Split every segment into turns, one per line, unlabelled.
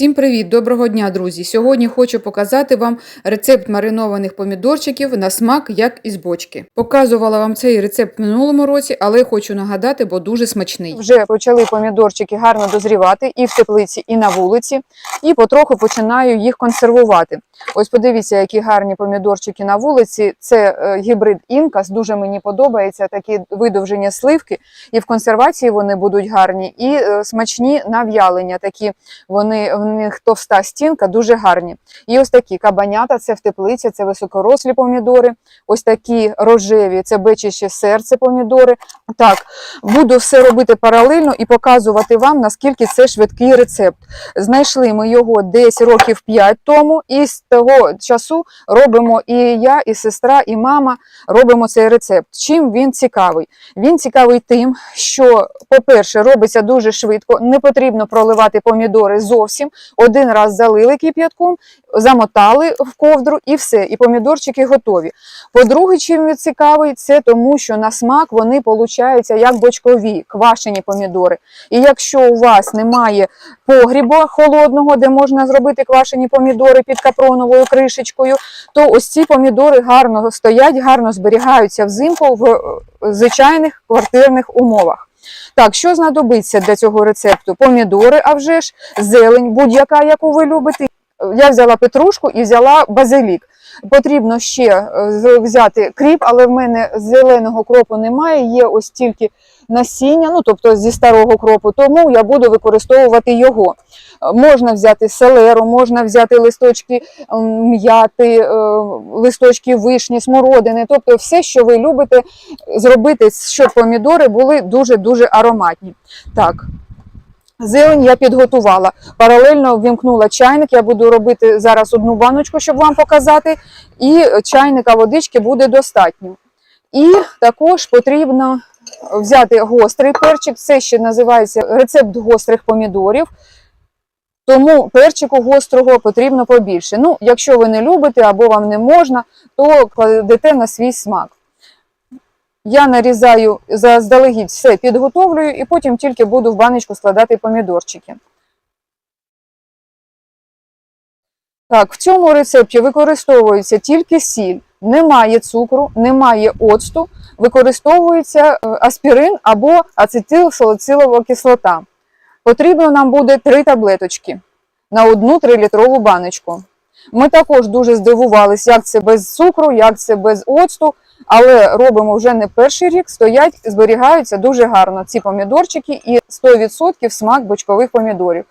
Всім привіт! Доброго дня, друзі! Сьогодні хочу показати вам рецепт маринованих помідорчиків на смак, як із бочки. Показувала вам цей рецепт в минулому році, але хочу нагадати, бо дуже смачний.
Вже почали помідорчики гарно дозрівати і в теплиці, і на вулиці, і потроху починаю їх консервувати. Ось подивіться, які гарні помідорчики на вулиці. Це е, гібрид інкас, дуже мені подобається такі видовжені сливки, і в консервації вони будуть гарні, і е, смачні на в'ялення. Такі вони в товста стінка, дуже гарні. І ось такі кабанята, це в теплиці, це високорослі помідори. Ось такі рожеві, це бичаче серце помідори. Так, буду все робити паралельно і показувати вам, наскільки це швидкий рецепт. Знайшли ми його десь років 5 тому, і з того часу робимо і я, і сестра, і мама робимо цей рецепт. Чим він цікавий? Він цікавий тим, що, по-перше, робиться дуже швидко, не потрібно проливати помідори зовсім. Один раз залили кип'ятком, замотали в ковдру і все, і помідорчики готові. По-друге, чим він цікавий, це тому, що на смак вони получаються як бочкові, квашені помідори. І якщо у вас немає погріба холодного, де можна зробити квашені помідори під капроновою кришечкою, то ось ці помідори гарно стоять, гарно зберігаються взимку в е, звичайних квартирних умовах. Так, що знадобиться для цього рецепту? Помідори, а вже ж, зелень, будь-яка, яку ви любите. Я взяла петрушку і взяла базилік. Потрібно ще е, взяти кріп, але в мене зеленого кропу немає, є ось тільки насіння, ну тобто зі старого кропу, тому я буду використовувати його. Можна взяти селеру, можна взяти листочки м'яти, е, листочки вишні, смородини, тобто все, що ви любите зробити, щоб помідори були дуже-дуже ароматні. Так. Зелень я підготувала. Паралельно ввімкнула чайник. Я буду робити зараз одну баночку, щоб вам показати. І чайника водички буде достатньо. І також потрібно взяти гострий перчик. Це ще називається рецепт гострих помідорів. Тому перчику гострого потрібно побільше. Ну, якщо ви не любите або вам не можна, то кладете на свій смак. Я нарізаю заздалегідь все підготовлюю і потім тільки буду в баночку складати помідорчики. Так, в цьому рецепті використовується тільки сіль, немає цукру, немає оцту, використовується е, аспірин або ацетилсалицилова кислота. Потрібно нам буде 3 таблеточки на одну 3-літрову баночку. Ми також дуже здивувалися, як це без цукру, як це без оцту, але робимо вже не перший рік, стоять, зберігаються дуже гарно ці помідорчики і 100% смак бочкових помідорів.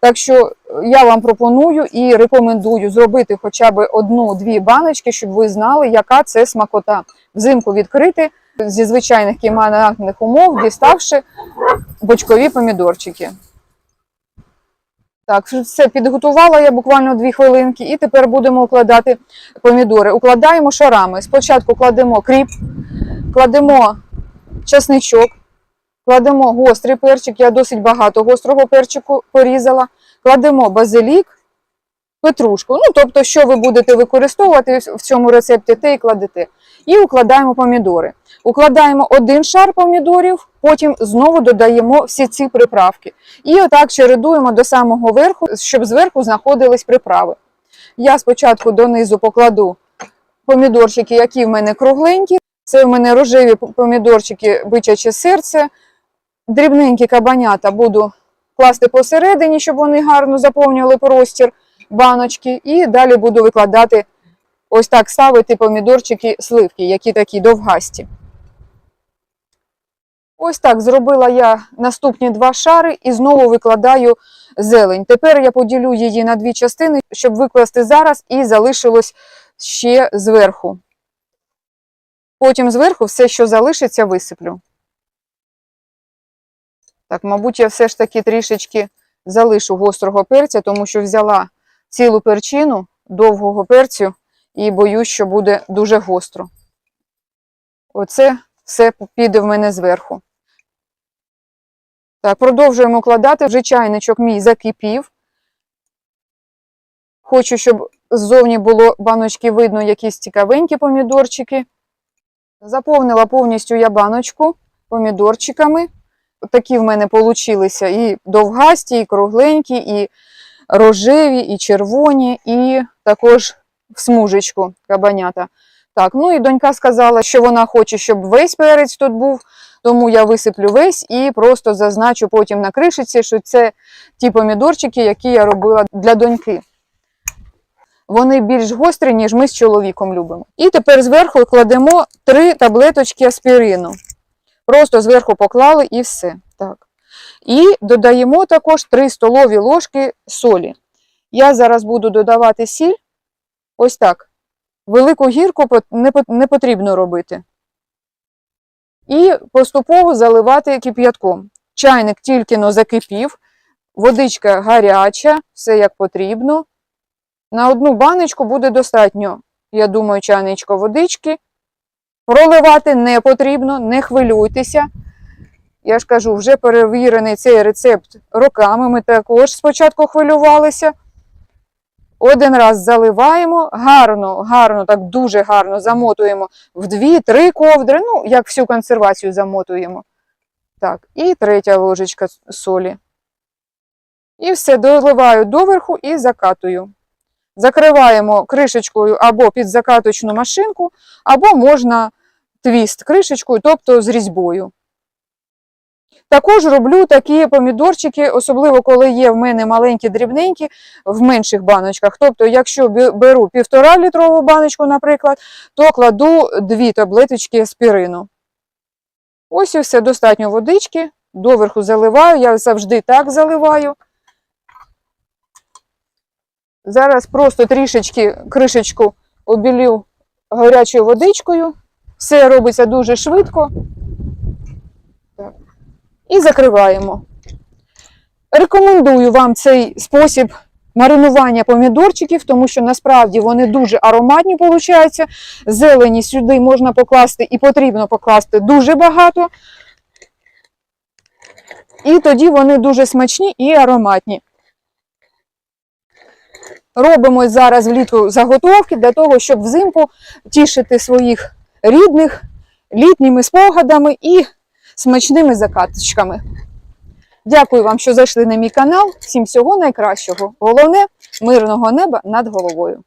Так що я вам пропоную і рекомендую зробити хоча б одну-дві баночки, щоб ви знали, яка це смакота. Взимку відкрити зі звичайних кімнатних умов, діставши бочкові помідорчики. Так, все підготувала я буквально дві хвилинки, і тепер будемо укладати помідори. Укладаємо шарами. Спочатку кладемо кріп, кладемо чесничок, кладемо гострий перчик. Я досить багато гострого перчику порізала. Кладемо базилік, петрушку. Ну, тобто, що ви будете використовувати в цьому рецепті, те і кладете. І укладаємо помідори. Укладаємо один шар помідорів, потім знову додаємо всі ці приправки. І отак чередуємо до самого верху, щоб зверху знаходились приправи. Я спочатку донизу покладу помідорчики, які в мене кругленькі. Це в мене рожеві помідорчики, бичаче серце. Дрібненькі кабанята буду класти посередині, щоб вони гарно заповнювали простір баночки. І далі буду викладати ось так ставити помідорчики сливки, які такі довгасті. Ось так зробила я наступні два шари і знову викладаю зелень. Тепер я поділю її на дві частини, щоб викласти зараз і залишилось ще зверху. Потім зверху все, що залишиться, висиплю. Так, мабуть, я все ж таки трішечки залишу гострого перця, тому що взяла цілу перчину довгого перцю і боюсь, що буде дуже гостро. Оце все піде в мене зверху. Так, продовжуємо кладати. Вже чайничок мій закипів. Хочу, щоб ззовні було баночки видно якісь цікавенькі помідорчики. Заповнила повністю я баночку помідорчиками. Такі в мене получилися і довгасті, і кругленькі, і рожеві, і червоні, і також в смужечку кабанята. Так, ну і донька сказала, що вона хоче, щоб весь перець тут був, тому я висиплю весь і просто зазначу потім на кришиці, що це ті помідорчики, які я робила для доньки. Вони більш гострі, ніж ми з чоловіком любимо. І тепер зверху кладемо три таблеточки аспірину. Просто зверху поклали і все. Так. І додаємо також 3 столові ложки солі. Я зараз буду додавати сіль. Ось так. Велику гірку не потрібно робити. І поступово заливати кип'ятком. Чайник тільки но закипів, водичка гаряча, все як потрібно. На одну баночку буде достатньо, я думаю, чайничко водички. Проливати не потрібно, не хвилюйтеся. Я ж кажу, вже перевірений цей рецепт роками. Ми також спочатку хвилювалися. Один раз заливаємо, гарно, гарно, так дуже гарно замотуємо в дві-три ковдри, ну, як всю консервацію замотуємо. Так, і третя ложечка солі. І все доливаю доверху і закатую. Закриваємо кришечкою або під закаточну машинку, або можна твіст кришечкою, тобто з різьбою. Також роблю такі помідорчики, особливо коли є в мене маленькі дрібненькі в менших баночках. Тобто, якщо беру півтора літрову баночку, наприклад, то кладу дві таблеточки аспірину. Ось і все, достатньо водички, доверху заливаю, я завжди так заливаю. Зараз просто трішечки кришечку обілю гарячою водичкою. Все робиться дуже швидко. І закриваємо. Рекомендую вам цей спосіб маринування помідорчиків, тому що насправді вони дуже ароматні получаються. Зелені сюди можна покласти і потрібно покласти дуже багато. І тоді вони дуже смачні і ароматні. Робимо зараз влітку заготовки для того, щоб взимку тішити своїх рідних літніми спогадами і смачними закаточками. Дякую вам, що зайшли на мій канал. Всім всього найкращого. Головне мирного неба над головою.